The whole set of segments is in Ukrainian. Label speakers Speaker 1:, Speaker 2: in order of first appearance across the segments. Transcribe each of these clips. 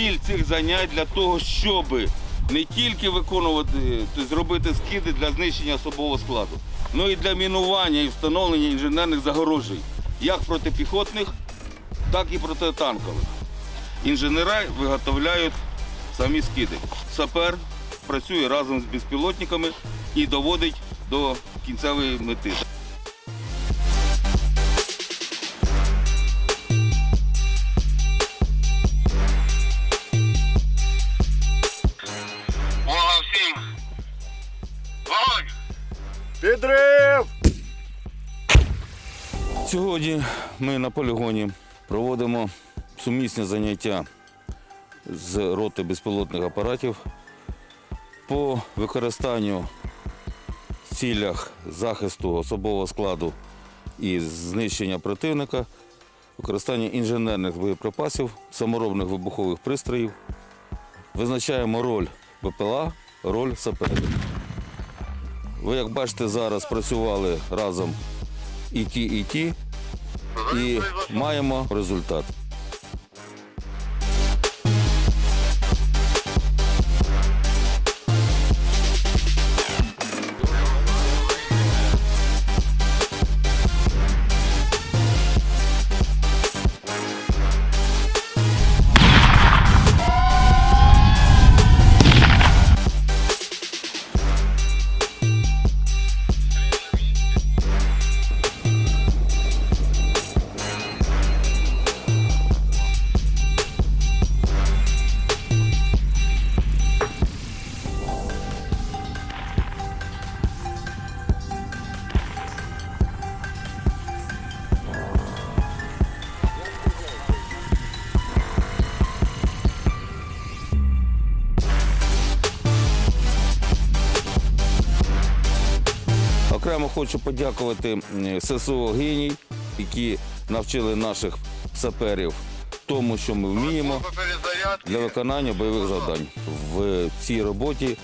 Speaker 1: Ціль цих занять для того, щоб не тільки виконувати, тобто зробити скиди для знищення особового складу, але і для мінування і встановлення інженерних загорожей, як протипіхотних, так і протитанкових. Інженери виготовляють самі скиди. Сапер працює разом з безпілотниками і доводить до кінцевої мети.
Speaker 2: Підрив!
Speaker 1: Сьогодні ми на полігоні проводимо сумісне заняття з роти безпілотних апаратів по використанню в цілях захисту особового складу і знищення противника, використання інженерних боєприпасів, саморобних вибухових пристроїв. Визначаємо роль БПЛА, роль саперів. Ви, як бачите, зараз працювали разом і ті, і ті, і маємо результат. Окремо хочу подякувати ССО Геній, які навчили наших саперів тому, що ми вміємо для виконання бойових завдань. В цій роботі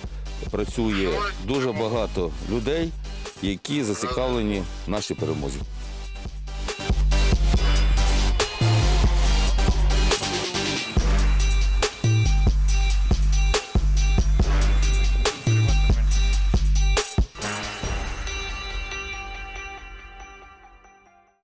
Speaker 1: працює дуже багато людей, які зацікавлені в нашій перемозі.